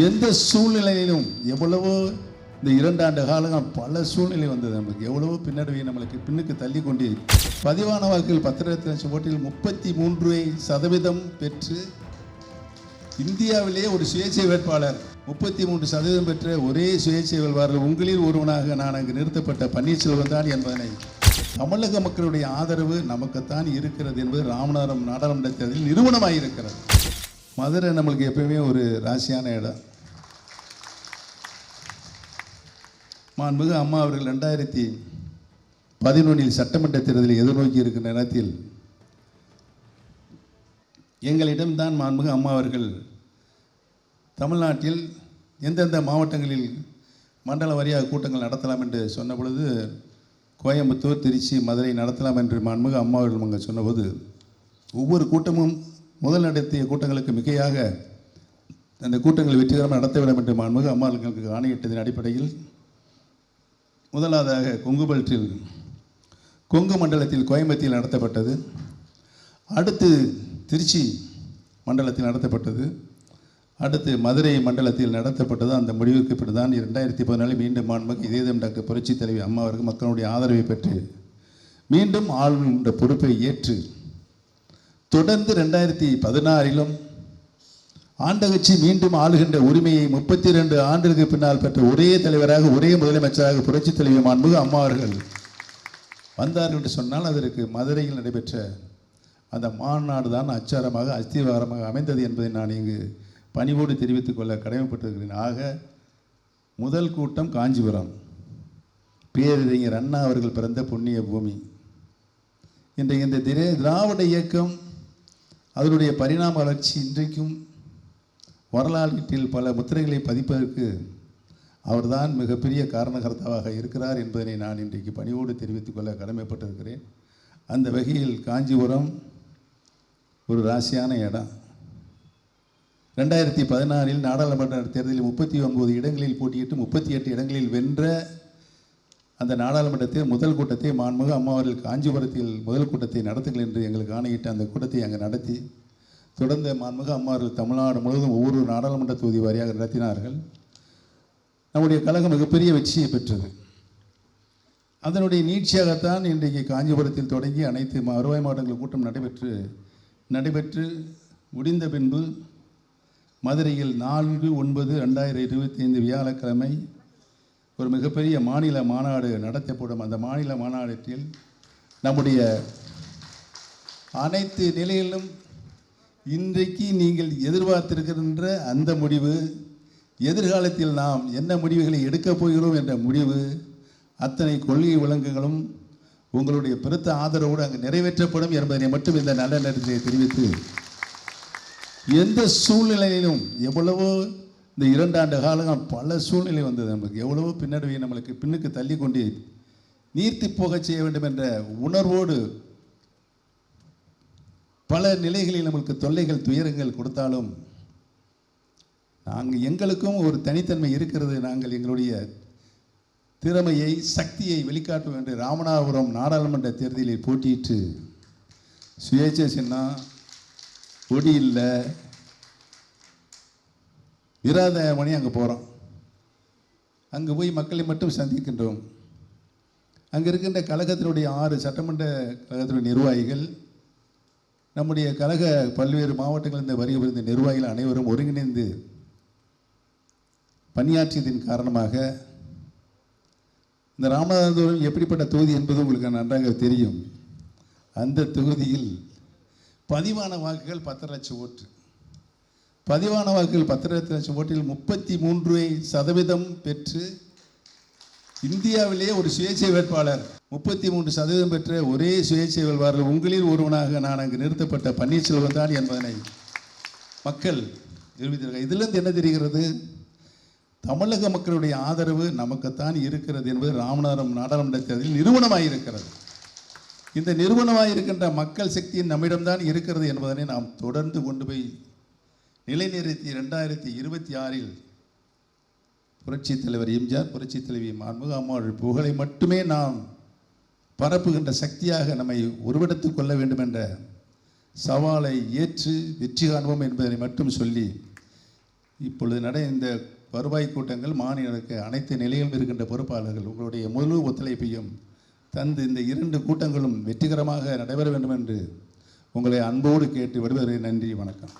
எந்த சூழ்நிலையிலும் எவ்வளவோ இந்த இரண்டாண்டு காலம் பல சூழ்நிலை வந்தது நமக்கு. எவ்வளவோ பின்னடைவை நம்மளுக்கு பின்னுக்கு தள்ளி கொண்டு பதிவான வாக்குகள் பத்திரத்து லட்சம் ஓட்டில் முப்பத்தி மூன்று சதவீதம் பெற்று இந்தியாவிலேயே ஒரு சுயேட்சை வேட்பாளர் முப்பத்தி மூன்று சதவீதம் பெற்ற ஒரே சுயேட்சை வேட்பாளர் உங்களில் ஒருவனாக நான் அங்கு நிறுத்தப்பட்ட பன்னீர்செல்வம் தான் என்பதனை தமிழக மக்களுடைய ஆதரவு நமக்குத்தான் இருக்கிறது என்பது ராமநாதம் நாடாளுமன்ற தேர்தலில் நிறுவனமாக இருக்கிறது மதுரை நம்மளுக்கு எப்பயுமே ஒரு ராசியான இடம். மாண்புமிகு அம்மா அவர்கள் ரெண்டாயிரத்தி பதினொன்றில் சட்டமன்ற தேர்தலை எதிர்நோக்கி இருக்கிற நேரத்தில் எங்களிடம்தான் மாண்புமிகு அம்மா அவர்கள் தமிழ்நாட்டில் எந்தெந்த மாவட்டங்களில் மண்டல வாரியாக கூட்டங்கள் நடத்தலாம் என்று சொன்ன பொழுது கோயம்புத்தூர் திருச்சி மதுரை நடத்தலாம் என்று மாண்புமிகு அம்மா அவர்கள் அங்கே சொன்னபோது ஒவ்வொரு கூட்டமும் முதல் நடத்திய கூட்டங்களுக்கு மிகையாக அந்த கூட்டங்கள் வெற்றிகரமாக நடத்த வேண்டும் என்று மாண்புமிகு அம்மா ஆணையிட்டதன் அடிப்படையில் முதலாவதாக கொங்குபல்ற்றில் கொங்கு மண்டலத்தில் கோயம்புத்தூரில் நடத்தப்பட்டது. அடுத்து திருச்சி மண்டலத்தில் நடத்தப்பட்டது. அடுத்து மதுரை மண்டலத்தில் நடத்தப்பட்டது. அந்த முடிவுக்கு பிறகுதான் இரண்டாயிரத்தி பதினாலு மீண்டும் மாண்புமிகு இதேதம் டாக்டர் புரட்சி தலைவி அம்மாவிற்கு மக்களுடைய ஆதரவை பெற்று மீண்டும் ஆளுநர் பொறுப்பை ஏற்று தொடர்ந்து ரெண்டாயிரத்தி பதினாறிலும் ஆண்டகட்சி மீண்டும் ஆளுகின்ற உரிமையை முப்பத்தி ரெண்டு ஆண்டுகளுக்கு பின்னால் பெற்ற ஒரே தலைவராக ஒரே முதலமைச்சராக புரட்சி தலைவி மாண்புக அம்மா அவர்கள் வந்தார்கள் என்று சொன்னால் அதற்கு மதுரையில் நடைபெற்ற அந்த மாநாடு தான் அச்சாரமாக அஸ்திவாரமாக அமைந்தது என்பதை நான் இங்கு பணிவோடு தெரிவித்துக் கொள்ள கடமைப்பட்டிருக்கிறேன். ஆக முதல் கூட்டம் காஞ்சிபுரம். பேரறிஞர் அண்ணா அவர்கள் பிறந்த புண்ணிய பூமி. இன்றைய இந்த திரே திராவிட இயக்கம் அதனுடைய பரிணாம வளர்ச்சி இன்றைக்கும் வரலாற்றில் பல முத்திரைகளை பதிப்பதற்கு அவர்தான் மிகப்பெரிய காரணகர்த்தாவாக இருக்கிறார் என்பதனை நான் இன்றைக்கு பணிவோடு தெரிவித்துக் கொள்ள கடமைப்பட்டிருக்கிறேன். அந்த வகையில் காஞ்சிபுரம் ஒரு ராசியான இடம். ரெண்டாயிரத்தி பதினாறில் நாடாளுமன்ற தேர்தலில் முப்பத்தி ஒன்பது இடங்களில் போட்டியிட்டு முப்பத்தி எட்டு இடங்களில் வென்ற அந்த நாடாளுமன்றத்தில் முதல் கூட்டத்தை மாண்புமிகு அம்மாவர்கள் காஞ்சிபுரத்தில் முதல் கூட்டத்தை நடத்துங்கள் என்று எங்களுக்கு ஆணையிட்டு அந்த கூட்டத்தை அங்கே நடத்தி தொடர்ந்து மாண்புமிகு அம்மாவர்கள் தமிழ்நாடு முழுவதும் ஒவ்வொரு நாடாளுமன்ற தொகுதி வாரியாக நடத்தினார்கள். நம்முடைய கழகம் மிகப்பெரிய வெற்றியை பெற்றது. அதனுடைய நீட்சியாகத்தான் இன்றைக்கு காஞ்சிபுரத்தில் தொடங்கி அனைத்து மா- வருவாய் மாவட்டங்கள் கூட்டம் நடைபெற்று நடைபெற்று முடிந்த பின்பு மதுரையில் நான்கு ஒன்பது ரெண்டாயிரத்தி இருபத்தி ஐந்து வியாழக்கிழமை ஒரு மிகப்பெரிய மாநில மாநாடு நடத்தப்படும். அந்த மாநில மாநாட்டில் நம்முடைய அனைத்து நிலையிலும் இன்றைக்கு நீங்கள் எதிர்பார்த்திருக்கின்ற அந்த முடிவு எதிர்காலத்தில் நாம் என்ன முடிவுகளை எடுக்கப் போகிறோம் என்ற முடிவு அத்தனை கொள்கை விலங்குகளும் உங்களுடைய பெருத்த ஆதரவோடு அங்கு நிறைவேற்றப்படும் என்பதனை மட்டும் இந்த நல்ல நேரத்திலே தெரிவித்து எந்த சூழ்நிலையிலும் எவ்வளவோ இந்த இரண்டாண்டு காலம் பல சூழ்நிலை வந்தது நமக்கு. எவ்வளவோ பின்னடைவை நம்மளுக்கு பின்னுக்கு தள்ளி கொண்டு நீர்த்தி போகச் செய்ய வேண்டும் என்ற உணர்வோடு பல நிலைகளில் நம்மளுக்கு தொல்லைகள் துயரங்கள் கொடுத்தாலும் நாங்கள் எங்களுக்கும் ஒரு தனித்தன்மை இருக்கிறது. நாங்கள் எங்களுடைய திறமையை சக்தியை வெளிக்காட்டுவோம் என்று ராமநாதபுரம் நாடாளுமன்ற தேர்தலில் போட்டியிட்டு சுயேட்சை சின்னம் கொடி இல்லை மணி அங்கே போகிறோம் அங்கே போய் மக்களை மட்டும் சந்திக்கின்றோம். அங்கே இருக்கின்ற கழகத்தினுடைய ஆறு சட்டமன்ற கழகத்தினுடைய நிர்வாகிகள் நம்முடைய கழக பல்வேறு மாவட்டங்களிலிருந்து வருகை புரிந்த நிர்வாகிகள் அனைவரும் ஒருங்கிணைந்து பணியாற்றியதின் காரணமாக இந்த ராமநாதபுரம் எப்படிப்பட்ட தொகுதி என்பது உங்களுக்கு நன்றாக தெரியும். அந்த தொகுதியில் பதிவான வாக்குகள் பத்து லட்சம் ஓட்டு. பதிவான வாக்குகள் பத்து லட்சம் ஓட்டில் முப்பத்தி மூன்று சதவீதம் பெற்று இந்தியாவிலேயே ஒரு சுயேட்சை வேட்பாளர். முப்பத்தி மூன்று சதவீதம் பெற்ற ஒரே சுயேட்சை வேட்பாளர் உங்களில் ஒருவனாக நான் அங்கு நிறுத்தப்பட்ட பன்னீர்செல்வம் தான் என்பதனை மக்கள் நிரூபித்திருக்க இதிலிருந்து என்ன தெரிகிறது? தமிழக மக்களுடைய ஆதரவு நமக்குத்தான் இருக்கிறது என்பது ராமநாதபுரம் நாடாளுமன்ற தேர்தலில் நிறுவனமாக இருக்கிறது. இந்த நிறுவனமாக இருக்கின்ற மக்கள் சக்தியின் நம்மிடம்தான் இருக்கிறது என்பதனை நாம் தொடர்ந்து கொண்டு போய் நிலைநிறுத்தி ரெண்டாயிரத்தி இருபத்தி ஆறில் புரட்சித் தலைவர் எம்ஜிஆர் புரட்சித் தலைவி மாண்புமிகு அம்மாவுடைய புகழை மட்டுமே நாம் பரப்புகின்ற சக்தியாக நம்மை உருவெடுத்துக் கொள்ள வேண்டும் என்ற சவாலை ஏற்று வெற்றி காண்போம் என்பதை மட்டும் சொல்லி இப்பொழுது நட இந்த வருவாய் கூட்டங்கள் மாநிலத்துக்கு அனைத்து நிலையிலும் இருக்கின்ற பொறுப்பாளர்கள் உங்களுடைய முழு ஒத்துழைப்பையும் தந்து இந்த இரண்டு கூட்டங்களும் வெற்றிகரமாக நடைபெற வேண்டும் என்று உங்களை அன்போடு கேட்டு விடுவதை நன்றி வணக்கம்.